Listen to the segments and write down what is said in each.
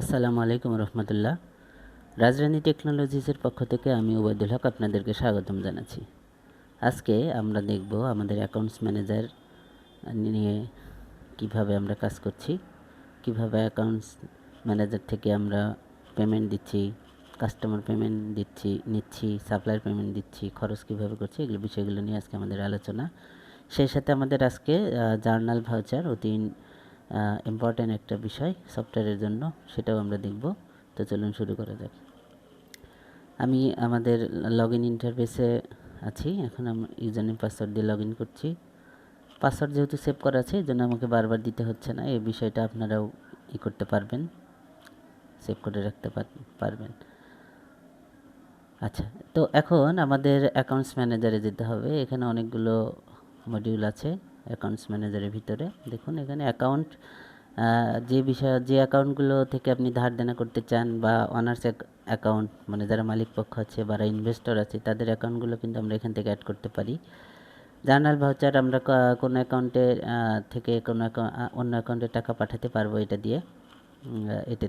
আসসালামু আলাইকুম রহমতুল্লাহ। রাজরানী টেকনোলজিসের পক্ষ থেকে আমি ওবায়দুল হক আপনাদেরকে স্বাগতম জানাচ্ছি। আজকে আমরা দেখব আমাদের অ্যাকাউন্টস ম্যানেজার নিয়ে কীভাবে আমরা কাজ করছি, কীভাবে অ্যাকাউন্টস ম্যানেজার থেকে আমরা পেমেন্ট দিচ্ছি, কাস্টমার পেমেন্ট দিচ্ছি, নিচ্ছি, সাপ্লায়ার পেমেন্ট দিচ্ছি, খরচ কীভাবে করছি, এগুলো বিষয়গুলো নিয়ে আজকে আমাদের আলোচনা। সেই সাথে আমাদের আজকে জার্নাল ভাউচার অতি ইম্পর্ট্যান্ট একটা বিষয় সফটওয়্যারের জন্য, সেটাও আমরা দেখব। তো চলুন শুরু করা যাক। আমি আমাদের লগ ইন ইন্টারফেসে আছি, এখন আমি ইউজার নেম পাসওয়ার্ড দিয়ে লগ ইন করছি। পাসওয়ার্ড যেহেতু সেভ করা আছে এই জন্য আমাকে বারবার দিতে হচ্ছে না, এই বিষয়টা আপনারাও ই করতে পারবেন সেভ করে রাখতে পারবেন। আচ্ছা তো এখন আমাদের অ্যাকাউন্টস ম্যানেজারে যেতে হবে, এখানে অনেকগুলো মডিউল আছে। অ্যাকাউন্টস ম্যানেজারের ভিতরে। দেখুন, এখানে অ্যাকাউন্ট যে বিষয়, যে অ্যাকাউন্টগুলো থেকে আপনি ধার দেনা করতে চান বা অনার্স অ্যাকাউন্ট মানে যারা মালিক পক্ষ আছে বা ইনভেস্টর আছে, তাদের অ্যাকাউন্টগুলো কিন্তু আমরা এখান থেকে অ্যাড করতে পারি। জার্নাল ভাউচার আমরা কোনো অ্যাকাউন্টে থেকে কোনো অন্য অ্যাকাউন্টে টাকা পাঠাতে পারব এটা দিয়ে। এতে,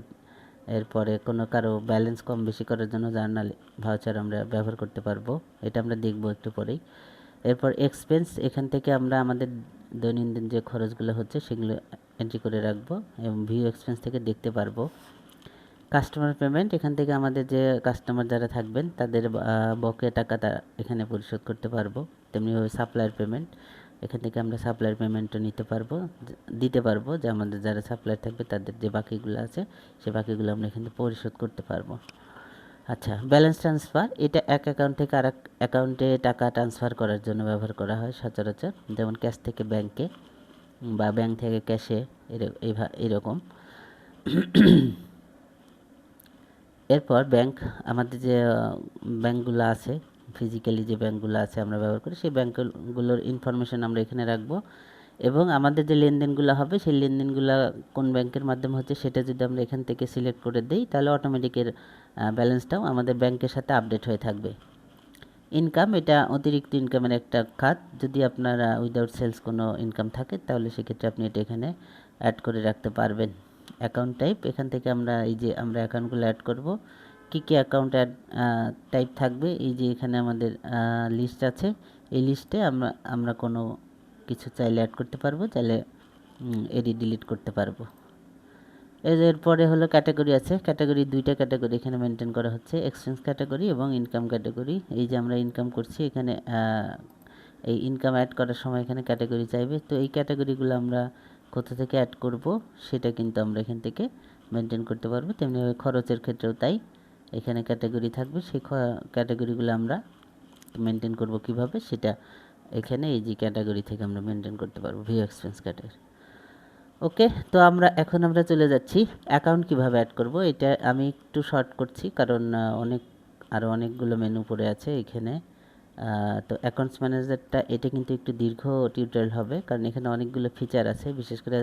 এরপরে কোনো কারও ব্যালেন্স কম বেশি করার জন্য জার্নাল ভাউচার আমরা ব্যবহার করতে পারব। এটা আমরা দেখব একটু পরেই। এরপর এক্সপেন্স এখান থেকে আমরা আমাদের দৈনন্দিন যে খরচগুলো হচ্ছে সেগুলো এন্ট্রি করে রাখব এবং ভিউ এক্সপেন্স থেকে দেখতে পারব। কাস্টমার পেমেন্ট এখান থেকে আমাদের যে কাস্টমার যারা থাকবেন, তাদের বকেয়া টাকা তা এখানে পরিশোধ করতে পারব। তেমনিভাবে সাপ্লায়ার পেমেন্ট এখান থেকে আমরা সাপ্লায়ার পেমেন্টও নিতে পারব দিতে পারব যে আমাদের যারা সাপ্লায়ার থাকবে, তাদের যে বাকিগুলো আছে, সে বাকিগুলো আমরা এখানে পরিশোধ করতে পারব। আচ্ছা ব্যালেন্স ট্রান্সফার এটা এক অ্যাকাউন্ট থেকে আর অ্যাকাউন্টে টাকা ট্রান্সফার করার জন্য ব্যবহার করা হয় সচরাচর, যেমন ক্যাশ থেকে ব্যাংকে বা ব্যাংক থেকে ক্যাশে এরকম। এরপর ব্যাংক আমাদের যে ব্যাংকগুলো আছে ফিজিক্যালি যে ব্যাংকগুলো আছে আমরা ব্যবহার করি, সেই ব্যাংকগুলোর ইনফরমেশন আমরা এখানে রাখব। এবং আমাদের যে লেনদেনগুলো হবে, সেই লেনদেনগুলো কোন ব্যাংকের মাধ্যমে হচ্ছে সেটা যদি আমরা এখান থেকে সিলেক্ট করে দিই, তাহলে অটোমেটিকের ব্যালেন্সটাও আমাদের ব্যাংকের সাথে আপডেট হয়ে থাকবে। ইনকাম এটা অতিরিক্ত ইনকামের একটা খাত। যদি আপনার উইদাউট সেলস কোনো ইনকাম থাকে, তাহলে সেক্ষেত্রে আপনি এটা এখানে অ্যাড করে রাখতে পারবেন। অ্যাকাউন্ট টাইপ এখান থেকে আমরা এই যে আমরা অ্যাকাউন্টগুলো অ্যাড করব। কী কী অ্যাকাউন্ট অ্যাড টাইপ থাকবে, এই যে এখানে আমাদের লিস্ট আছে। এই লিস্টে আমরা আমরা কোনো কিছু চাইলে অ্যাড করতে পারব, চাইলে এডি ডিলিট করতে পারব। এরপরে হলো ক্যাটাগরি আছে। ক্যাটাগরি দুইটা ক্যাটাগরি এখানে মেনটেন করা হচ্ছে। এক্সচেঞ্জ ক্যাটাগরি এবং ইনকাম ক্যাটাগরি এই যে আমরা ইনকাম করছি, এখানে এই ইনকাম অ্যাড করার সময় এখানে ক্যাটাগরি চাইবে। তো এই ক্যাটাগরিগুলো আমরা কোথা থেকে অ্যাড করব, সেটা কিন্তু আমরা এখান থেকে মেনটেন করতে পারব। তেমনিভাবে খরচের ক্ষেত্রেও তাই। এখানে ক্যাটাগরি থাকবে, সেই ক্যাটাগরিগুলো আমরা মেনটেন করব কীভাবে, সেটা এখানে এই যে ক্যাটাগরি থেকে আমরা মেনটেন করতে পারব ভিউ এক্সপেন্স ক্যাটাগরি ওকে তো আমরা, এখন আমরা চলে যাচ্ছি। অ্যাকাউন্ট কীভাবে অ্যাড করব, এটা আমি একটু শর্ট করছি, কারণ অনেক আরও অনেকগুলো মেনু পড়ে আছে এখানে। তো অ্যাকাউন্টস ম্যানেজারটা এটা কিন্তু একটু দীর্ঘ টিউটোরিয়াল হবে, কারণ এখানে অনেকগুলো ফিচার আছে, বিশেষ করে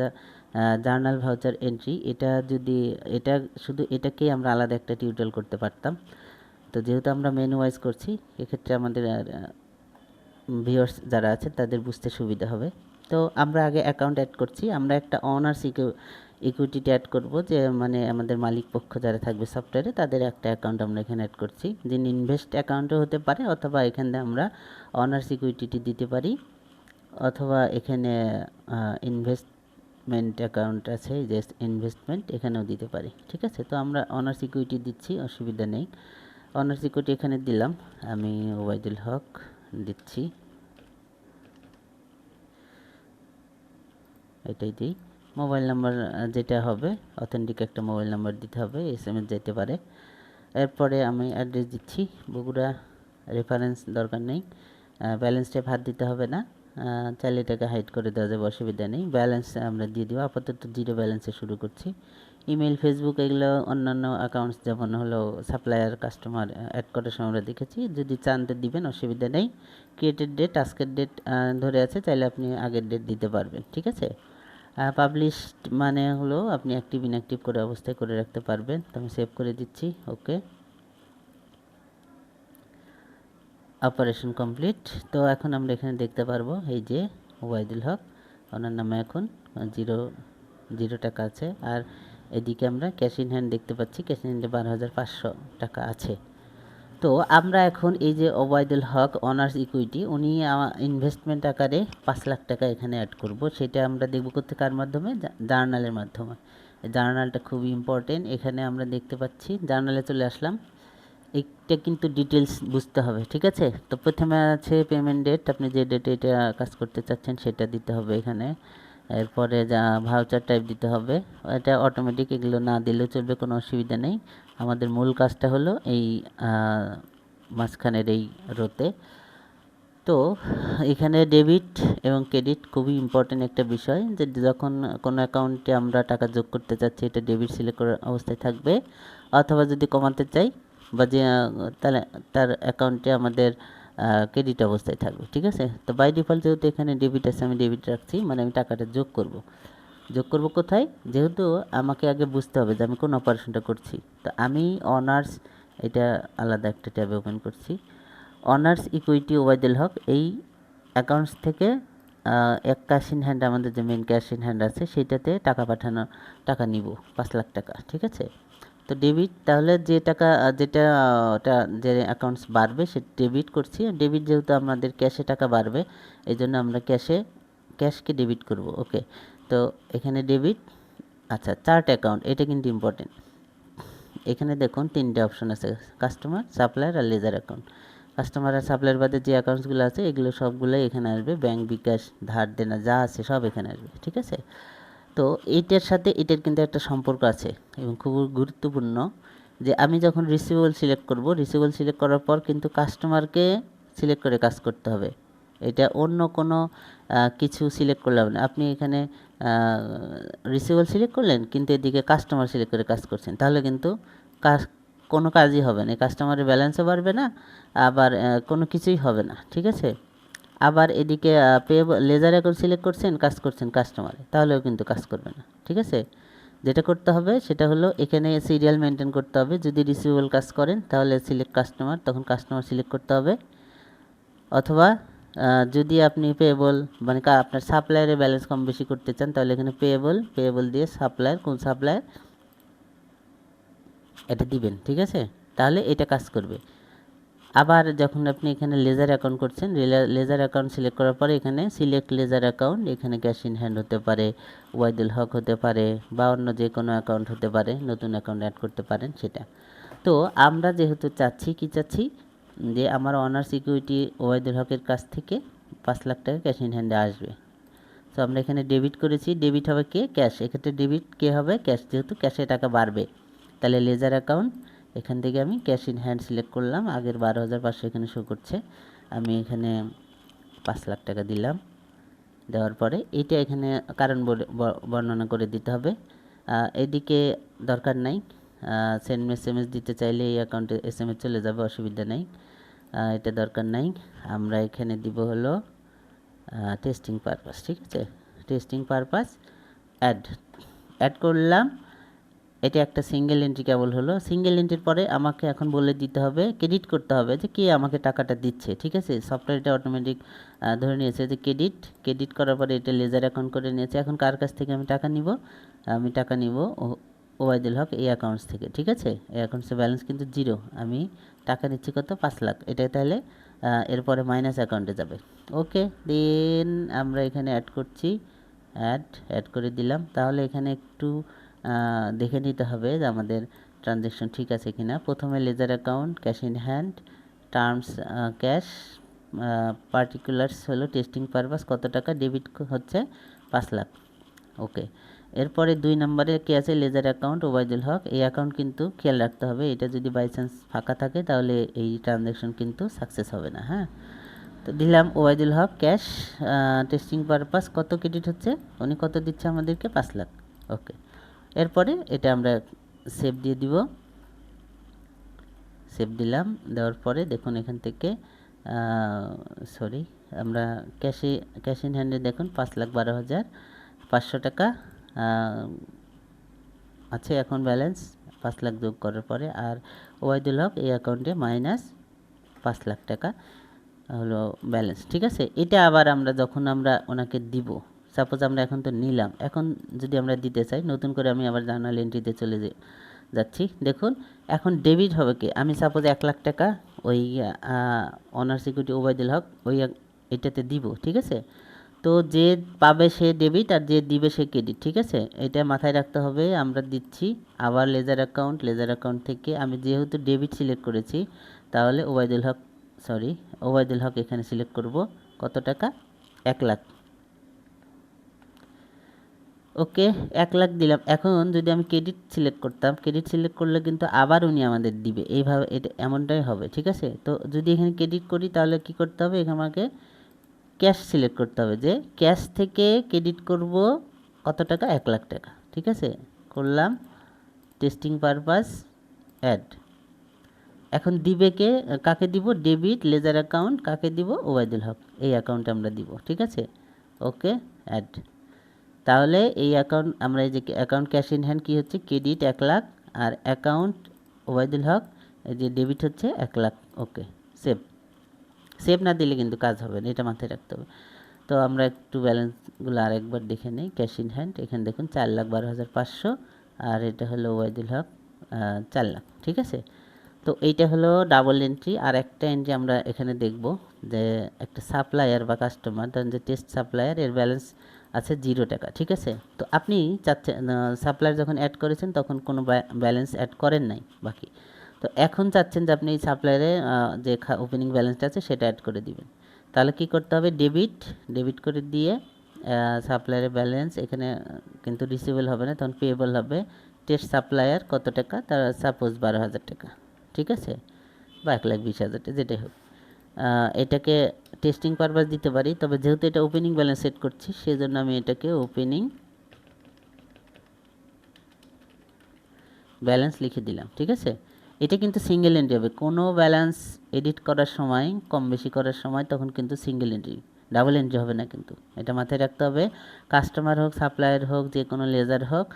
জার্নাল ভাউচার এন্ট্রি এটা যদি, এটা শুধু এটাকেই আমরা আলাদা একটা টিউটোরিয়াল করতে পারতাম। তো যেহেতু আমরা মেনু ওয়াইজ করছি, এক্ষেত্রে আমাদের ভিউয়ার্স যারা আছে তাদের বুঝতে সুবিধা হবে। তো আমরা আগে অ্যাকাউন্ট অ্যাড করছি। আমরা একটা অনার্স ইকুইটিটি অ্যাড করব যে মানে আমাদের মালিক পক্ষ যারা থাকবে সফটওয়্যারে তাদের একটা অ্যাকাউন্ট আমরা এখানে অ্যাড করছি। যিনি ইনভেস্ট অ্যাকাউন্টও হতে পারে, অথবা এখানে আমরা অনার্স ইকুইটিটি দিতে পারি। অথবা এখানে ইনভেস্টমেন্ট অ্যাকাউন্ট আছে, যে ইনভেস্টমেন্ট এখানেও দিতে পারি। ঠিক আছে? তো আমরা অনার্স ইকুইটি দিচ্ছি, অসুবিধা নেই। অনার্স ইকুইটি এখানে দিলাম। আমি ওবায়দুল হক। দিচ্ছি। এটাই দিই। মোবাইল নাম্বার যেটা হবে অথেন্টিক একটা মোবাইল নাম্বার দিতে হবে এস এম এস যেতে পারে। এরপরে আমি অ্যাড্রেস দিচ্ছি। বগুড়া রেফারেন্স দরকার নেই। ব্যালেন্স টাইপ হাত দিতে হবে না। চাইলে এটাকে হাইড করে দেওয়া যাবে, অসুবিধা নেই। ব্যালেন্স আমরা দিয়ে দিব। আপাতত জিরো ব্যালেন্সে শুরু করছি। ইমেল ফেসবুক এগুলো অন্যান্য অ্যাকাউন্টস যেমন হলো সাপ্লায়ার কাস্টমার অ্যাড করার সময় আমরা দেখেছি। যদি চান তো দিবেন, অসুবিধা নেই। ক্রিয়েটেড ডেট আজকের ডেট ধরে আছে, চাইলে আপনি আগের ডেট দিতে পারবেন, ঠিক আছে? পাবলিশড মানে হলো আপনি অ্যাক্টিভ ইনঅ্যাক্টিভ করে অবস্থায় করে রাখতে পারবেন। তো আমি সেভ করে দিচ্ছি ওকে অপারেশন কমপ্লিট তো এখন আমরা এখানে দেখতে পারব, এই যে ওবায়দুল হক, ওনার নামে এখন জিরো জিরো টাকা আছে। আর এদিকে আমরা ক্যাশ ইন হ্যান্ড দেখতে পাচ্ছি। ক্যাশ ইন হ্যান্ডে বারো হাজার পাঁচশো টাকা আছে। তো আমরা এখন এই যে ওবায়দুল হক অনার্স ইকুইটি উনি ইনভেস্টমেন্ট আকারে পাঁচ লাখ টাকা এখানে অ্যাড করব। সেটা আমরা দেখব করতে কার মাধ্যমে? জার্নালের মাধ্যমে। জার্নালটা খুব ইম্পর্টেন্ট এখানে আমরা দেখতে পাচ্ছি জার্নালে চলে আসলাম। এইটা কিন্তু ডিটেলস বুঝতে হবে, ঠিক আছে? তো প্রথমে আছে পেমেন্ট ডেট আপনি যে ডেটে এটা কাজ করতে চাচ্ছেন, সেটা দিতে হবে এখানে। এরপরে যা ভাউচার টাইপ দিতে হবে, এটা অটোমেটিক এগুলো না দিলেও চলবে, কোনো অসুবিধা নেই। আমাদের মূল কাজটা হলো এই মাঝখানের এই রোতে। তো এখানে ডেবিট এবং ক্রেডিট খুবই ইম্পর্টেন্ট একটা বিষয়, যে যখন কোনো অ্যাকাউন্টে আমরা টাকা যোগ করতে চাচ্ছি, এটা ডেবিট সিলেক্ট করার অবস্থায় থাকবে। অথবা যদি কমাতে চাই, বা যে, তাহলে তার অ্যাকাউন্টে আমাদের ক্রেডিট অবস্থায় থাকবে, ঠিক আছে? তো বাই ডিফল্ট যেহেতু এখানে ডেবিট আছে, আমি ডেবিট রাখছি মানে আমি টাকাটা যোগ করব। যোগ করব কোথায়? যেহেতু আমাকে আগে বুঝতে হবে যে আমি কোন অপারেশনটা করছি। তো আমি অনার্স এটা আলাদা একটা ট্যাবে ওপেন করছি। অনার্স ইকুইটি ওবায়দুল হক, এই অ্যাকাউন্টস থেকে এক ক্যাশ ইন হ্যান্ড আমাদের যে মেন ক্যাশ ইন হ্যান্ড আছে, সেটাতে টাকা পাঠানো, টাকা নিব, পাঁচ লাখ টাকা, ঠিক আছে? তো ডেবিট তাহলে যে টাকা যেটা, ওটা যে অ্যাকাউন্টস বাড়বে, সে ডেবিট করছি। ডেবিট যেহেতু আমাদের ক্যাশে টাকা বাড়বে, এই জন্য আমরা ক্যাশে ক্যাশকে ডেবিট করব। ওকে তো এখানে ডেবিট আচ্ছা চার্ট অ্যাকাউন্ট এটা কিন্তু ইম্পর্টেন্ট এখানে দেখুন, তিনটে অপশন আছে কাস্টমার সাপ্লায়ার আর লেজার অ্যাকাউন্ট কাস্টমার আর সাপ্লায়ার বাদে যে অ্যাকাউন্টসগুলো আছে, এগুলো সবগুলোই এখানে আসবে। ব্যাংক বিকাশ, ধার দেনা, যা আছে সব এখানে আসবে, ঠিক আছে? তো এইটার সাথে এটার কিন্তু একটা সম্পর্ক আছে এবং খুব গুরুত্বপূর্ণ যে আমি যখন রিসিভেবল সিলেক্ট করব রিসিভেবল সিলেক্ট করার পর কিন্তু কাস্টমারকে সিলেক্ট করে কাজ করতে হবে। এটা অন্য কোনো কিছু সিলেক্ট করলে হবে না। আপনি এখানে রিসিভেবল সিলেক্ট করলেন, কিন্তু এদিকে কাস্টমার সিলেক্ট করে কাজ করছেন, তাহলে কিন্তু কাজ, কোনো কাজই হবে না। কাস্টমারের ব্যালেন্সও বাড়বে না, আবার কোনো কিছুই হবে না, ঠিক আছে? আবার এদিকে পে লেজার অ্যাকাউন্ট সিলেক্ট করছেন, কাজ করছেন কাস্টমারে তাহলেও কিন্তু কাজ করবে না, ঠিক আছে? যেটা করতে হবে সেটা হলো এখানে সিরিয়াল মেনটেন করতে হবে, যদি রিসিভেবল কাজ করেন, তাহলে সিলেক্ট কাস্টমার তখন কাস্টমার সিলেক্ট করতে হবে। অথবা যদি আপনি পেয়েবল মানে আপনার সাপ্লায়ারের ব্যালেন্স কম বেশি করতে চান, তাহলে এখানে পেয়েবল পেয়েবল দিয়ে সাপ্লায়ার কোন সাপ্লায়ার এটা দিবেন, ঠিক আছে? তাহলে এটা কাজ করবে। আবার যখন আপনি এখানে লেজার অ্যাকাউন্ট করছেন লেজার অ্যাকাউন্ট সিলেক্ট করার পরে এখানে সিলেক্ট লেজার অ্যাকাউন্ট এখানে ক্যাশ ইন হ্যান্ড হতে পারে, ওয়াইদুল হক হতে পারে বা অন্য যে কোনো অ্যাকাউন্ট হতে পারে, নতুন অ্যাকাউন্ট অ্যাড করতে পারেন সেটা। তো আমরা যেহেতু চাচ্ছি, কি চাচ্ছি? যে আমার অনার সিকিউরিটি ওয়াইদুল হকের কাছ থেকে পাঁচ লাখ টাকা ক্যাশ ইন হ্যান্ডে আসবে। তো আমরা এখানে ডেবিট করেছি ডেবিট হবে কে? ক্যাশ এক্ষেত্রে ডেবিট কে হবে? ক্যাশ যেহেতু ক্যাশে টাকা বাড়বে, তাহলে লেজার অ্যাকাউন্ট এখান থেকে আমি ক্যাশ ইন হ্যান্ড সিলেক্ট করলাম। আগের বারো হাজার পাঁচশো এখানে শো করছে। আমি এখানে পাঁচ লাখ টাকা দিলাম। দেওয়ার পরে এটা এখানে কারণ বর্ণনা করে দিতে হবে। এদিকে দরকার নাই। সেন্ড এস এম এস দিতে চাইলে এই অ্যাকাউন্টে এস এম এস চলে যাবে, অসুবিধা নাই। এটা দরকার নাই। আমরা এখানে দিব হলো টেস্টিং পারপাস ঠিক আছে? টেস্টিং পারপাস অ্যাড অ্যাড করলাম। এটা একটা সিঙ্গেল এন্ট্রি কেবল হলো। সিঙ্গেল এন্ট্রির পরে আমাকে এখন বলে দিতে হবে ক্রেডিট করতে হবে যে কে আমাকে টাকাটা দিচ্ছে, ঠিক আছে? সফটওয়্যারটা অটোমেটিক ধরে নিয়েছে যে ক্রেডিট ক্রেডিট করার পরে এটা লেজার অ্যাকাউন্ট করে নিয়েছে। এখন কার কাছ থেকে আমি টাকা নিব? আমি টাকা নিব ওবায়দুল হক এই অ্যাকাউন্টস থেকে, ঠিক আছে? এই অ্যাকাউন্টসের ব্যালেন্স কিন্তু জিরো আমি টাকা নিচ্ছি কত? পাঁচ লাখ। এটা তাহলে এরপরে মাইনাস অ্যাকাউন্টে যাবে। ওকে দেন আমরা এখানে অ্যাড করছি। অ্যাড অ্যাড করে দিলাম। তাহলে এখানে একটু দেখে নিতে হবে যে আমাদের ট্রানজ্যাকশন ঠিক আছে কিনা। প্রথমে ledger account cash in hand terms cash particulars হলো টেস্টিং পারপাস কত টাকা ডেবিট হচ্ছে? পাঁচ লাখ। ওকে এরপরে দুই নম্বরে কি আছে? লেজার অ্যাকাউন্ট ওবায়দুল হক এই অ্যাকাউন্ট কিন্তু খেয়াল রাখতে হবে। এটা যদি বাই চান্স ফাঁকা থাকে, তাহলে এই ট্রানজ্যাকশন কিন্তু সাকসেস হবে না হ্যাঁ? তো দিলাম Obaidul Haque cash testing purpose কত ক্রেডিট হচ্ছে? উনি কত দিচ্ছে আমাদেরকে? পাঁচ লাখ। ওকে এরপরে এটা আমরা সেভ দিয়ে দিব। সেভ দিলাম, দেওয়ার পরে দেখুন এখান থেকে সরি আমরা ক্যাশে ক্যাশ ইন হ্যান্ডে দেখুন পাঁচ লাখ বারো হাজার পাঁচশো টাকা আছে এখন ব্যালেন্স পাঁচ লাখ যোগ করার পরে, আর ওয়াইদুল হক এই অ্যাকাউন্টে মাইনাস পাঁচ লাখ টাকা হলো ব্যালেন্স ঠিক আছে? এটা আবার আমরা যখন আমরা ওনাকে দিব সাপোজ আমরা এখন তো নিলাম, এখন যদি আমরা দিতে চাই, নতুন করে আমি আবার জার্নাল এন্ট্রিতে চলে যে যাচ্ছি। দেখুন, এখন ডেবিট হবে কি? আমি সাপোজ এক লাখ টাকা ওই অনার সিকিউরিটি ওবায়দুল হক, ওই এটাতে দিব, ঠিক আছে? তো যে পাবে সে ডেবিট আর যে দিবে সে ক্রেডিট ঠিক আছে? এটা মাথায় রাখতে হবে, আমরা দিচ্ছি আবার লেজার অ্যাকাউন্ট লেজার অ্যাকাউন্ট থেকে আমি যেহেতু ডেবিট সিলেক্ট করেছি, তাহলে ওবায়দুল হক সরি ওবায়দুল হক এখানে সিলেক্ট করব, কত টাকা? এক লাখ। ওকে এক লাখ দিলাম। এখন যদি আমি ক্রেডিট সিলেক্ট করতাম ক্রেডিট সিলেক্ট করলে কিন্তু আবার উনি আমাদের দিবে। এইভাবে এটা এমনটাই হবে, ঠিক আছে? তো যদি এখানে ক্রেডিট করি তাহলে কি করতে হবে? এখানে আমাকে ক্যাশ সিলেক্ট করতে হবে যে ক্যাশ থেকে ক্রেডিট করব কত টাকা? এক লাখ টাকা, ঠিক আছে? করলাম। টেস্টিং পারপাস অ্যাড এখন দিবে কে? কাকে দিব? ডেবিট লেজার অ্যাকাউন্ট কাকে দিব? ওবায়দুল হক। এই অ্যাকাউন্টে আমরা দিব, ঠিক আছে? ওকে অ্যাড তাহলে এই অ্যাকাউন্ট আমরা এই যে অ্যাকাউন্ট ক্যাশ ইন হ্যান্ড কী হচ্ছে? ক্রেডিট এক লাখ আর অ্যাকাউন্ট ওবায়দুল হক, এই যে ডেবিট হচ্ছে এক লাখ। ওকে সেভ সেভ না দিলে কিন্তু কাজ হবে না, এটা মাথায় রাখতে হবে। তো আমরা একটু ব্যালেন্সগুলো আরেকবার দেখে নিই। ক্যাশ ইন হ্যান্ড এখানে দেখুন চার লাখ বারো হাজার পাঁচশো আর এটা হলো ওয়াইদুল হক চার লাখ, ঠিক আছে? তো এইটা হলো ডাবল এন্ট্রি আর একটা এন্ট্রি আমরা এখানে দেখব যে একটা সাপ্লায়ার বা কাস্টমার ধরেন যে টেস্ট সাপ্লায়ার এর ব্যালেন্স আছে জিরো টাকা, ঠিক আছে? তো আপনি চাচ্ছেন সাপ্লায়ার যখন অ্যাড করেছেন তখন কোনো ব্যালেন্স অ্যাড করেন নাই, বাকি। তো এখন চাচ্ছেন যে আপনি এই সাপ্লায়ারে যে ওপেনিং ব্যালেন্সটা আছে সেটা অ্যাড করে দিবেন। তাহলে কি করতে হবে? ডেবিট ডেবিট করে দিয়ে সাপ্লায়ারের ব্যালেন্স এখানে কিন্তু রিসিভেবল হবে না, তখন পেয়েবল হবে। টেস্ট সাপ্লায়ার কত টাকা? তার সাপোজ বারো হাজার টাকা, ঠিক আছে? বা এক লাখ বিশ হাজার টাকা, যেটাই হোক। এটাকে টেস্টিং পারপাস দিতে পারি, তবে যেহেতু এটা ওপেনিং ব্যালেন্স সেট করছি, সেজন্য আমি এটাকে ওপেনিং ব্যালেন্স লিখে দিলাম, ঠিক আছে? এটা কিন্তু সিঙ্গেল এন্ট্রি হবে। কোনো ব্যালেন্স এডিট করার সময়, কম বেশি করার সময়, তখন কিন্তু সিঙ্গেল এন্ট্রি ডাবল এন্ট্রি হবে না কিন্তু। এটা মাথায় রাখতে হবে কাস্টমার হোক সাপ্লায়ার হোক, যে কোনো লেজার হোক,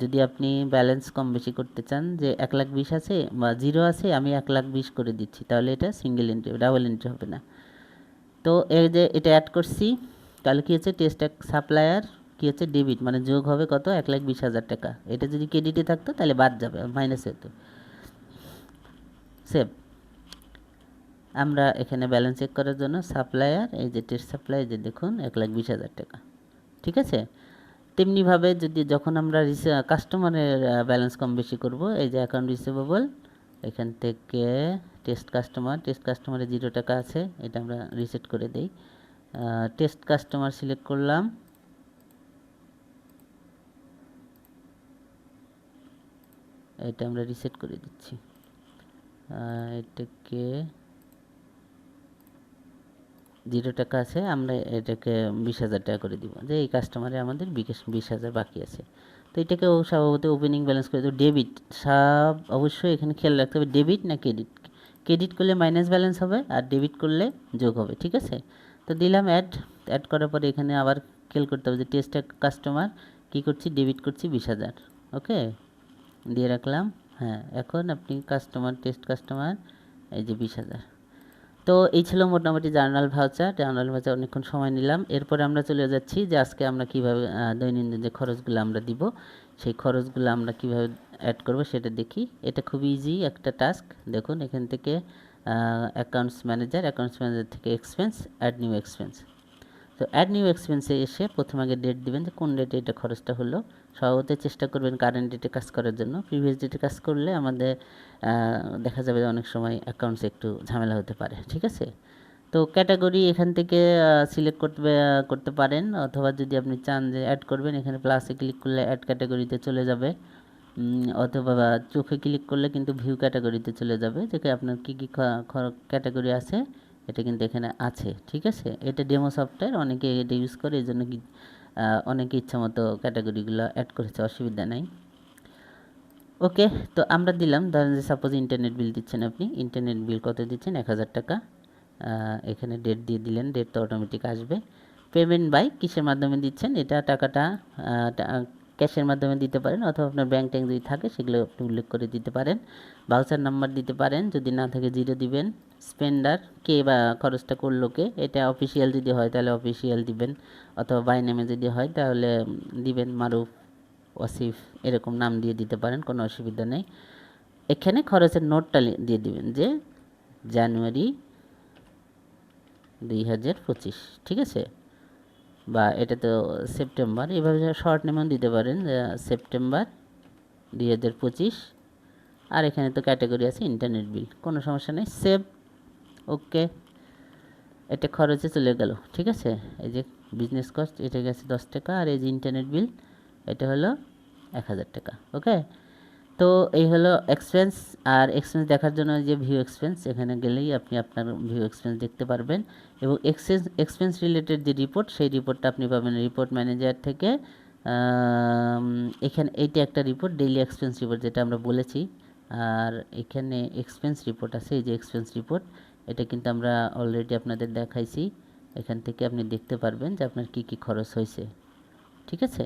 যদি আপনি ব্যালেন্স কম বেশি করতে চান, যে এক লাখ বিশ আছে বা জিরো আছে, আমি এক লাখ বিশ করে দিচ্ছি, তাহলে এটা সিঙ্গেল এন্ট্রি ডাবল এন্ট্রি হবে না। তো এই যে এটা অ্যাড করছি, তাহলে কী হচ্ছে? টেস্ট এক সাপ্লায়ার কী হচ্ছে? ডেবিট মানে যোগ হবে কত? এক লাখ বিশ হাজার টাকা। এটা যদি ক্রেডিটে থাকতো, তাহলে বাদ যাবে মাইনাস হতো সেভ আমরা এখানে ব্যালেন্স চেক করার জন্য সাপ্লায়ার এই যে টেস্ট সাপ্লাই যে দেখুন, এক লাখ বিশ হাজার টাকা। ঠিক আছে? তেমনিভাবে যদি যখন আমরা কাস্টমারের ব্যালেন্স কম বেশি করব, এই যে অ্যাকাউন্ট রিসিভেবল এখান থেকে টেস্ট কাস্টমার টেস্ট কাস্টমারে জিরো টাকা আছে, এটা আমরা রিসেট করে দেই। টেস্ট কাস্টমার সিলেক্ট করলাম। এটা আমরা রিসেট করে দিচ্ছি। এটাকে জিরো টাকা আছে, আমরা এটাকে বিশ হাজার টাকা করে দিব। যে এই কাস্টমারে আমাদের বিকাশ বিশ হাজার বাকি আছে। তো এটাকে স্বভাবত ওপেনিং ব্যালেন্স করে দেবো। ডেবিট সব অবশ্যই এখানে খেয়াল রাখতে হবে। ডেবিট না ক্রেডিট ক্রেডিট করলে মাইনাস ব্যালেন্স হবে আর ডেবিট করলে যোগ হবে, ঠিক আছে? তো দিলাম অ্যাড অ্যাড করার পরে এখানে আবার খেয়াল করতে হবে যে টেস্ট কাস্টমার কী করছি? ডেবিট করছি বিশ হাজার ওকে দিয়ে রাখলাম হ্যাঁ এখন আপনি কাস্টমার টেস্ট কাস্টমার এই যে বিশ হাজার। তো এই ছিল মোটামুটি জার্নাল ভাউচার জার্নাল ভাউচার অনেকক্ষণ সময় নিলাম। এরপরে আমরা চলে যাচ্ছি যে আজকে আমরা কীভাবে দৈনন্দিন যে খরচগুলো আমরা দিব, সেই খরচগুলো আমরা কীভাবে অ্যাড করব, সেটা দেখি। এটা খুব ইজি একটা টাস্ক দেখুন, এখান থেকে অ্যাকাউন্টস ম্যানেজার অ্যাকাউন্টস ম্যানেজার থেকে এক্সপেন্স অ্যাড নিউ এক্সপেন্স তো অ্যাড নিউ এক্সপেন্সে এসে প্রথমে আগে ডেট দিবেন যে কোন ডেটে এটা খরচটা হলো। স্বভাবতই চেষ্টা করবেন কারেন্ট ডেটে কাজ করার জন্য। প্রিভিয়াস ডেটে কাজ করলে আমাদের দেখা যাবে অনেক সময় অ্যাকাউন্টসে একটু ঝামেলা হতে পারে, ঠিক আছে? তো ক্যাটাগরি এখান থেকে সিলেক্ট করতে করতে পারেন। অথবা যদি আপনি চান যে অ্যাড করবেন, এখানে প্লাসে ক্লিক করলে অ্যাড ক্যাটাগরিতে চলে যাবে। অথবা চোখে ক্লিক করলে কিন্তু ভিউ ক্যাটাগরিতে চলে যাবে। যেখানে আপনার কী কী ক্যাটাগরি আছে, এটা কিন্তু এখানে আছে, ঠিক আছে? এটা ডেমো সফটওয়্যার অনেকে এটা ইউজ করে এই জন্য অনেকে ইচ্ছা মতো ক্যাটাগরিগুলো অ্যাড করেছে, অসুবিধা নাই। ওকে, তো আমরা দিলাম, ধরেন যে সাপোজ ইন্টারনেট বিল দিচ্ছেন আপনি ইন্টারনেট বিল কত দিচ্ছেন? এক হাজার টাকা। এখানে ডেট দিয়ে দিলেন ডেট তো অটোমেটিক আসবে। পেমেন্ট বাই কিসের মাধ্যমে দিচ্ছেন? এটা টাকাটা ক্যাশের মাধ্যমে দিতে পারেন অথবা আপনার ব্যাংক ট্যাঙ্ক যদি থাকে সেগুলো আপনি উল্লেখ করে দিতে পারেন। ভাউচার নাম্বার দিতে পারেন, যদি না থাকে জিরো দিবেন। স্পেন্ডার, কে বা খরচটা করল কে, এটা অফিসিয়াল যদি হয় তাহলে অফিসিয়াল দিবেন। অথবা বাই নেমে যদি হয় তাহলে দিবেন মারুফ ওয়াসিফ, এরকম নাম দিয়ে দিতে পারেন, কোনো অসুবিধা নেই। এখানে খরচের নোটটা দিয়ে দিবেন যে জানুয়ারি দুই হাজার পঁচিশ, ঠিক আছে? বা এটা তো সেপ্টেম্বর, এভাবে শর্ট নেমেও দিতে পারেন সেপ্টেম্বর দুই হাজার পঁচিশ। আর এখানে তো ক্যাটাগরি আছে ইন্টারনেট বিল, কোনো সমস্যা নেই, সেভ, ওকে। এটা খরচে চলে গেল, ঠিক আছে? এই যে বিজনেস কস্ট, এটা গেছে দশ টাকা, আর এই যে ইন্টারনেট বিল, এটা হলো এক হাজার টাকা, ওকে? তো এই হলো এক্সপেন্স আর এক্সপেন্স দেখার জন্য যে ভিউ এক্সপেন্স এখানে গেলেই আপনি আপনার ভিউ এক্সপেন্স দেখতে পারবেন এবং এক্সপেন্স এক্সপেন্স রিলেটেড যে রিপোর্ট সেই রিপোর্টটা আপনি পাবেন রিপোর্ট ম্যানেজার থেকে এখানে এইটা একটা রিপোর্ট ডেইলি এক্সপেন্স রিপোর্ট যেটা আমরা বলেছি, আর এখানে এক্সপেন্স রিপোর্ট আছে, এই যে এক্সপেন্স রিপোর্ট এটা কিন্তু আমরা অলরেডি আপনাদের দেখাইছি, এখান থেকে আপনি দেখতে পারবেন যে আপনার কি কি খরচ হয়েছে, ঠিক আছে?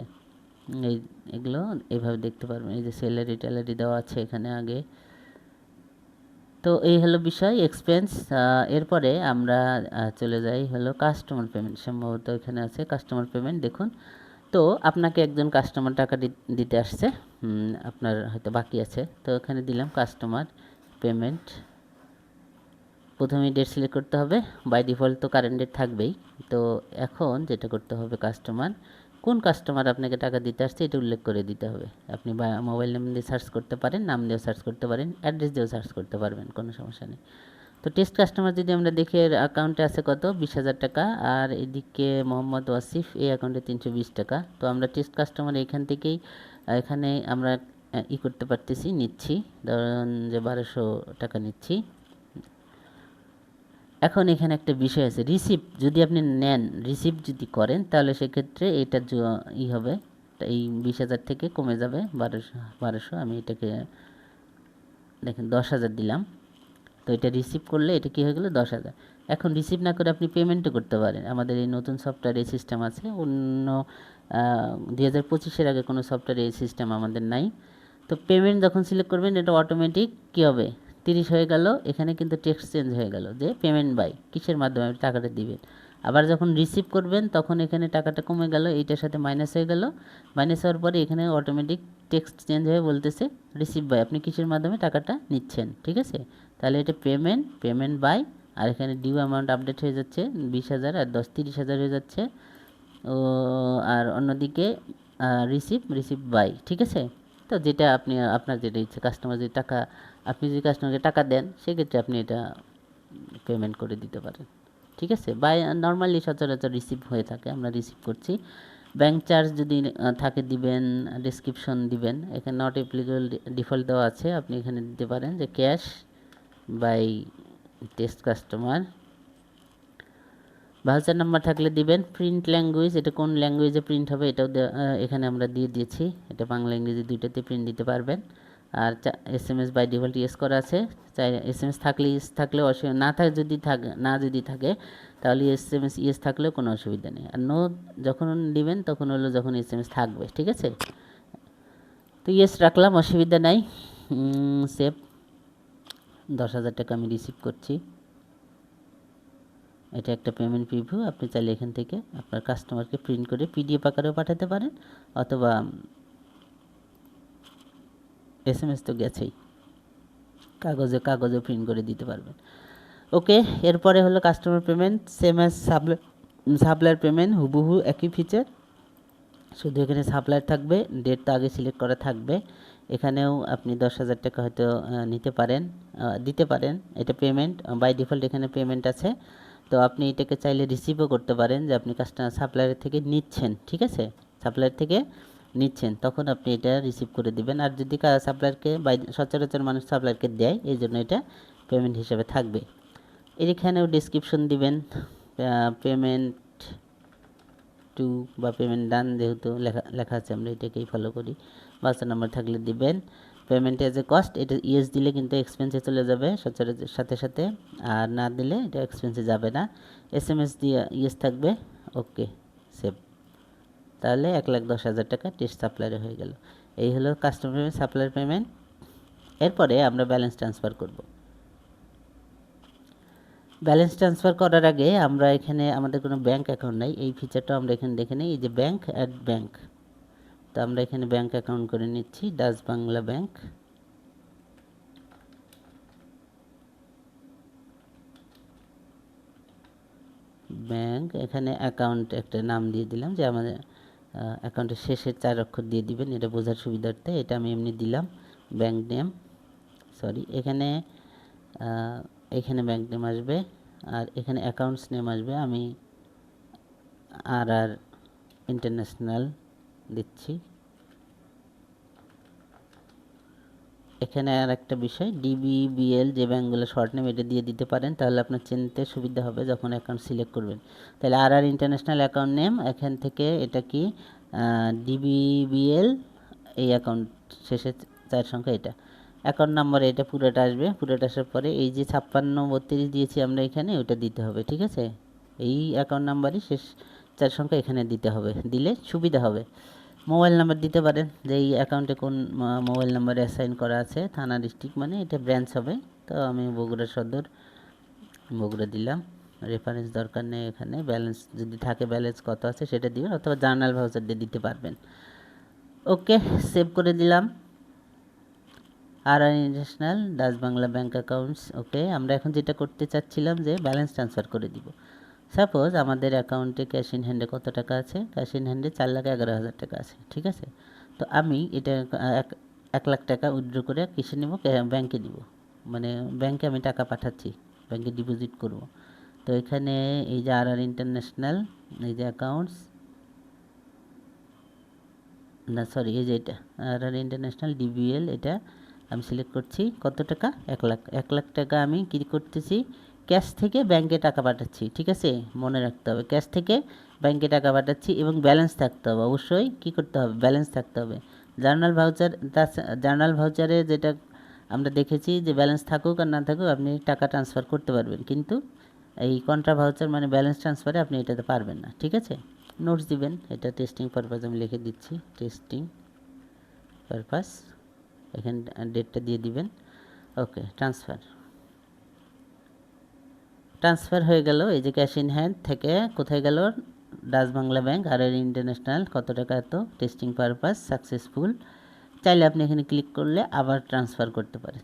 এই এগুলো এইভাবে দেখতে পারবেন। এই যে স্যালারি ট্যালারি দেওয়া আছে এখানে আগে। তো এই হলো বিষয় এক্সপেন্স এরপরে আমরা চলে যাই হলো কাস্টমার পেমেন্ট সম্ভবত এখানে আছে কাস্টমার পেমেন্ট দেখুন। তো আপনাকে একজন কাস্টমার টাকা দিতে আসছে। আপনার হয়তো বাকি আছে। তো এখানে দিলাম কাস্টমার পেমেন্ট প্রথমে ডেট সিলেক্ট করতে হবে। বাই ডিফল্ট তো কারেন্ট ডেট থাকবেই। তো এখন যেটা করতে হবে কাস্টমার কোন কাস্টমার আপনাকে টাকা দিতে আসছে এটা উল্লেখ করে দিতে হবে। আপনি মোবাইল নাম দিয়ে সার্চ করতে পারেন, নাম দিয়েও সার্চ করতে পারেন অ্যাড্রেস দিয়েও সার্চ করতে পারবেন, কোনো সমস্যা নেই। তো টেস্ট কাস্টমার যদি আমরা দেখি এর অ্যাকাউন্টে আছে কত? বিশ হাজার টাকা আর এদিকে মোহাম্মদ ওয়াসিফ, এই অ্যাকাউন্টে তিনশো বিশ টাকা। তো আমরা টেস্ট কাস্টমার এখান থেকেই, এখানে আমরা ই করতে পারতেছি, নিচ্ছি। ধরুন যে বারোশো টাকা নিচ্ছি। এখন এখানে একটা বিষয় আছে। রিসিপ্ট যদি আপনি নেন রিসিপ্ট যদি করেন, তাহলে সেক্ষেত্রে এটা ই হবে এই বিশ হাজার থেকে কমে যাবে বারোশো বারোশো, আমি এটাকে দেখেন দশ হাজার দিলাম। তো এটা রিসিভ করলে এটা কী হয়ে গেলো? দশ হাজার। এখন রিসিভ না করে আপনি পেমেন্টও করতে পারেন। আমাদের এই নতুন সফটওয়্যার এই সিস্টেম আছে। অন্য দুই হাজার পঁচিশের আগে কোনো সফটওয়্যার এই সিস্টেম আমাদের নাই। তো পেমেন্ট যখন সিলেক্ট করবেন, এটা অটোমেটিক কী হবে? তিরিশ হয়ে গেল, এখানে কিন্তু টেক্সট চেঞ্জ হয়ে গেল যে পেমেন্ট বাই কিসের মাধ্যমে আপনি টাকাটা দিবেন। আবার যখন রিসিভ করবেন, তখন এখানে টাকাটা কমে গেল, এইটার সাথে মাইনাস হয়ে গেল। মাইনাস হওয়ার পরে এখানে অটোমেটিক টেক্সট চেঞ্জ হয়ে বলতেছে রিসিভ বাই আপনি কিসের মাধ্যমে টাকাটা নিচ্ছেন, ঠিক আছে? তাহলে এটা পেমেন্ট পেমেন্ট বাই আর এখানে ডিউ অ্যামাউন্ট আপডেট হয়ে যাচ্ছে, বিশ হাজার আর দশ, তিরিশ হাজার হয়ে যাচ্ছে। ও, আর অন্যদিকে রিসিভ রিসিভ বাই ঠিক আছে? তো যেটা আপনি, আপনার যেটা ইচ্ছে কাস্টমার যদি টাকা আপনি যদি কাস্টমারকে টাকা দেন, সেক্ষেত্রে আপনি এটা পেমেন্ট করে দিতে পারেন। ঠিক আছে? বাই নর্মালি সচরাচর রিসিভ হয়ে থাকে, আমরা রিসিভ করছি। ব্যাংক চার্জ যদি থাকে দিবেন ডিসক্রিপশন দিবেন, এখানে নট অ্যাপ্লিকেবল ডিফল্ট দেওয়া আছে, আপনি এখানে দিতে পারেন যে cash by test customer voucher number থাকলে দিবেন প্রিন্ট ল্যাঙ্গুয়েজ এটা কোন ল্যাঙ্গুয়েজে প্রিন্ট হবে, এটাও এখানে আমরা দিয়ে দিয়েছি। এটা বাংলা ইংরেজি দুইটাতে প্রিন্ট দিতে পারবেন। আর S M S by default yes করা আছে। চাই এস এম এস থাকলে ইয়েস থাকলে অসুবিধা, না থাকে, যদি থাকে, না যদি থাকে, তাহলে এস এম এস ইয়েস থাকলেও কোনো অসুবিধা নেই। আর নো যখন দিবেন তখন হলো যখন এস এম এস থাকবে, ঠিক আছে? তো ইয়েস রাখলাম, অসুবিধা নাই। সেভ দশ হাজার টাকা আমি রিসিভ করছি। এটা একটা পেমেন্ট প্রিভিউ আপনি চাইলে এখান থেকে আপনার কাস্টমারকে প্রিন্ট করে পিডিএফ আকারেও পাঠাতে পারেন, অথবা এস এম এস তো গেছেই। কাগজে কাগজে প্রিন্ট করে দিতে পারবেন। ওকে এরপরে হলো customer payment same as supply supplier payment হুবহু একই ফিচার শুধু এখানে সাপ্লায়ার থাকবে ডেট তো আগে সিলেক্ট করা থাকবে। এখানেও আপনি দশ হাজার টাকা হয়তো নিতে পারেন দিতে পারেন। এটা পেমেন্ট বাই ডিফল্ট এখানে পেমেন্ট আছে। তো আপনি এটাকে চাইলে রিসিভও করতে পারেন যে আপনি কাস্টমার সাপ্লায়ার থেকে নিচ্ছেন, ঠিক আছে? সাপ্লায়ার থেকে নিচ্ছেন, তখন আপনি এটা রিসিভ করে দিবেন। আর যদি সাপ্লায়ারকে বাই সচরাচর মানুষ সাপ্লায়ারকে দেয় এই জন্য এটা পেমেন্ট হিসেবে থাকবে। এখানেও ডিসক্রিপশন দিবেন পেমেন্ট টু বা পেমেন্ট ডান যেহেতু লেখা লেখা আছে, আমরা এটাকেই ফলো করি। বাচ্চা নাম্বার থাকলে দিবেন পেমেন্ট এজ এ কস্ট এটা ইয়েস দিলে কিন্তু এক্সপেন্সে চলে যাবে সচরাচর সাথে সাথে, আর না দিলে এটা এক্সপেন্সে যাবে না। এস এম এস দিয়ে ইয়েস থাকবে ওকে সেভ তাহলে এক লাখ দশ হাজার টাকা টেস্ট সাপ্লাইরে হয়ে গেল। এই হলো কাস্টমার পেমেন্ট সাপ্লায়ার পেমেন্ট এরপরে আমরা ব্যালেন্স ট্রান্সফার করব। ব্যালেন্স ট্রান্সফার করার আগে আমরা এখানে আমাদের কোনো ব্যাঙ্ক অ্যাকাউন্ট নাই। এই ফিচারটা আমরা এখানে দেখে নিই। এই যে ব্যাঙ্ক অ্যাট ব্যাঙ্ক তো আমরা এখানে ব্যাঙ্ক অ্যাকাউন্ট করে নিচ্ছি। ডাচ বাংলা ব্যাঙ্ক ব্যাঙ্ক এখানে অ্যাকাউন্ট একটা নাম দিয়ে দিলাম যে আমাদের অ্যাকাউন্টের শেষের চার অক্ষর দিয়ে দিবেন, এটা বোঝার সুবিধার্থে, এটা আমি এমনি দিলাম ব্যাঙ্ক নেম সরি এখানে এখানে ব্যাঙ্ক নেম আসবে, আর এখানে অ্যাকাউন্টস নেম আসবে, আমি আর আর ইন্টারন্যাশনাল দিচ্ছি। এখানে আর একটা বিষয় ডিবিবিএল যে ব্যাঙ্কগুলো শর্ট নেম এটা দিয়ে দিতে পারেন, তাহলে আপনার চিনতে সুবিধা হবে যখন অ্যাকাউন্ট সিলেক্ট করবেন। তাহলে আর আর ইন্টারন্যাশনাল অ্যাকাউন্ট নেম এখান থেকে এটা কি ডিবিবিএল এই অ্যাকাউন্ট শেষে চার সংখ্যা এটা। অ্যাকাউন্ট নাম্বার এটা পুরোটা আসবে, পুরোটা আসার পরে এই যে ছাপ্পান্ন, বত্রিশ দিয়েছি আমরা এখানে, ওটা দিতে হবে, ঠিক আছে? এই অ্যাকাউন্ট নাম্বারই শেষ চার সংখ্যা এখানে দিতে হবে, দিলে সুবিধা হবে। মোবাইল নাম্বার দিতে পারেন যে এই অ্যাকাউন্টে কোন মোবাইল নাম্বারে অ্যাসাইন করা আছে, থানা ডিস্ট্রিক্ট মানে এটা ব্রাঞ্চ হবে। তো আমি বগুড়া সদর, বগুড়া দিলাম। রেফারেন্স দরকার নেই এখানে ব্যালেন্স যদি থাকে ব্যালেন্স কত আছে সেটা দিবেন, অথবা জার্নাল ভাউচার দিয়ে দিতে পারবেন। ওকে সেভ করে দিলাম। আর আর international Dutch Bangla bank accounts okay আমরা এখন যেটা করতে চাচ্ছিলাম যে ব্যালেন্স ট্রান্সফার করে দিব। সাপোজ আমাদের অ্যাকাউন্টে ক্যাশ ইন হ্যান্ডে কত টাকা আছে? ক্যাশ ইন হ্যান্ডে চার লাখ এগারো হাজার টাকা আছে, ঠিক আছে? তো আমি এটা এক লাখ টাকা উইথড্র করে কিসে নেব ব্যাংকে দিব মানে ব্যাংকে আমি টাকা পাঠাচ্ছি ব্যাংকে ডিপোজিট করব। তো এখানে এই যে আর আর ইন্টারন্যাশনাল এই যে অ্যাকাউন্টস না সরি এই যে এটা আর আর ইন্টারন্যাশনাল ডিবিএল এটা আমি সিলেক্ট করছি। কত টাকা? এক লাখ এক লাখ টাকা আমি কী করতেছি? ক্যাশ থেকে ব্যাংকে টাকা পাঠাচ্ছি, ঠিক আছে? মনে রাখতে হবে। ক্যাশ থেকে ব্যাংকে টাকা পাঠাচ্ছি এবং ব্যালেন্স থাকতে হবে। অবশ্যই কী করতে হবে? ব্যালেন্স থাকতে হবে। জার্নাল ভাউচার জার্নাল ভাউচারে যেটা আমরা দেখেছি যে ব্যালেন্স থাকুক আর না থাকুক আপনি টাকা ট্রান্সফার করতে পারবেন। কিন্তু এই কন্ট্রা ভাউচার মানে ব্যালেন্স ট্রান্সফারে আপনি এটাতে পারবেন না, ঠিক আছে? নোটস দিবেন, এটা টেস্টিং পারপাস আমি লিখে দিচ্ছি, টেস্টিং পারপাস। এখানে ডেটটা দিয়ে দিবেন। ওকে, ট্রান্সফার। ট্রান্সফার হয়ে গেল, এই যে ক্যাশ ইন হ্যান্ড থেকে কোথায় গেল? ডাচ বাংলা ব্যাংক আর এর ইন্টারন্যাশনাল কত টাকা এত? টেস্টিং পারপাস সাকসেসফুল চাইলে আপনি এখানে ক্লিক করলে আবার ট্রান্সফার করতে পারেন।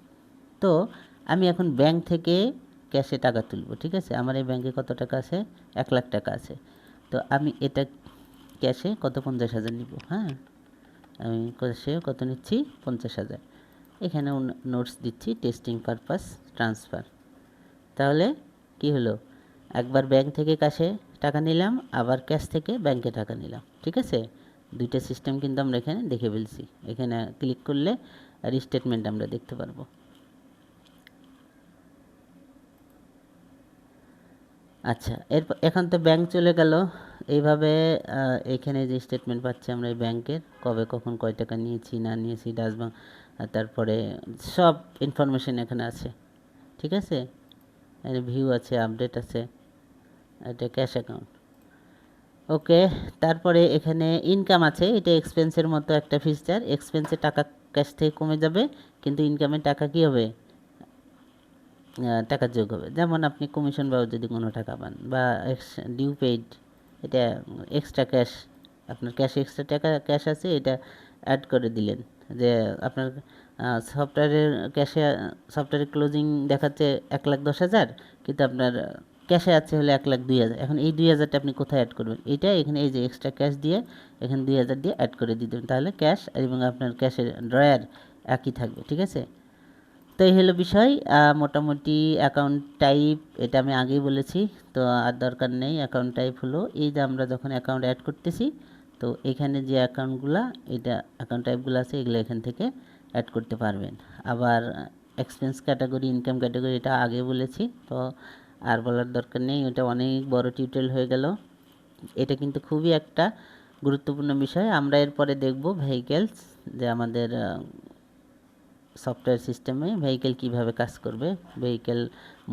তো, আমি এখন ব্যাংক থেকে ক্যাশে টাকা তুলব, ঠিক আছে? আমার এই ব্যাংকে কত টাকা আছে? এক লাখ টাকা আছে। তো আমি এটা ক্যাশে কত? পঞ্চাশ হাজার নিব হ্যাঁ? আমি ক্যাশে কত নিচ্ছি? পঞ্চাশ হাজার। এখানে নোটস দিচ্ছি টেস্টিং পারপাস ট্রান্সফার তাহলে কি হলো? একবার ব্যাংক থেকে কাছে টাকা নিলাম, আবার ক্যাশ থেকে ব্যাংকে টাকা নিলাম, ঠিক আছে? দুইটা সিস্টেম কিন্তু আমরা এখানে দেখে ফেলছি। এখানে ক্লিক করলে আর স্টেটমেন্ট আমরা দেখতে পারব। আচ্ছা এরপর এখন তো ব্যাংক চলে গেল। এইভাবে এখানে যে স্টেটমেন্ট পাচ্ছি আমরা এই ব্যাংকের কবে কখন কয় টাকা নিয়েছি, না নিয়েছি ডাচব্যাংক তারপরে সব ইনফরমেশন এখানে আছে, ঠিক আছে? ভিউ আছে আপডেট আছে, এটা ক্যাশ অ্যাকাউন্ট ওকে তারপরে এখানে ইনকাম আছে, এটা এক্সপেন্সের মতো একটা ফিচার এক্সপেন্সের টাকা ক্যাশ থেকে কমে যাবে, কিন্তু ইনকামের টাকা কী হবে? টাকা যোগ হবে। যেমন আপনি কমিশন বা যদি কোনো টাকা পান, বা ডিউ পেইড এটা এক্সট্রা ক্যাশ আপনার ক্যাশ এক্সট্রা টাকা ক্যাশ আছে, এটা অ্যাড করে দিলেন। যে আপনার সফটওয়্যারের ক্যাশে সফটওয়্যারের ক্লোজিং দেখাচ্ছে এক লাখ দশ হাজার, কিন্তু আপনার ক্যাশে আছে হলে এক লাখ দুই হাজার। এখন এই দুই হাজারটা আপনি কোথায় অ্যাড করবেন? এইটা এখানে এই যে এক্সট্রা ক্যাশ দিয়ে এখানে দুই হাজার দিয়ে অ্যাড করে দেবেন। তাহলে ক্যাশ এবং আপনার ক্যাশের ড্রয়ার একই থাকবে, ঠিক আছে? তো এই হলো বিষয়। মোটামুটি অ্যাকাউন্ট টাইপ এটা আমি আগেই বলেছি, তো আর দরকার নেই অ্যাকাউন্ট টাইপ হলো এই যে আমরা যখন অ্যাকাউন্ট অ্যাড করতেছি, তো এখানে যে অ্যাকাউন্টগুলো এটা অ্যাকাউন্ট টাইপগুলো আছে, এগুলো এখান থেকে অ্যাড করতে পারবেন। আবার এক্সপেন্স ক্যাটাগরি ইনকাম ক্যাটাগরি এটা আগে বলেছি, তো আর বলার দরকার নেই, ওটা অনেক বড় টিউটোরিয়াল হয়ে গেল। এটা কিন্তু খুবই একটা গুরুত্বপূর্ণ বিষয়। আমরা এরপরে দেখব ভেহিকেলস যে আমাদের সফটওয়্যার সিস্টেমে ভেহিকেল কীভাবে কাজ করবে ভেহিকেল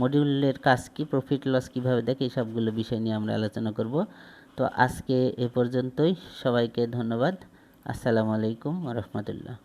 মডিউলের কাজ কি প্রফিট লস কীভাবে দেখে, এই সবগুলো বিষয় নিয়ে আমরা আলোচনা করব। তো আজকে এ পর্যন্তই, সবাইকে ধন্যবাদ। আসসালামু আলাইকুম রহমতুল্লাহ।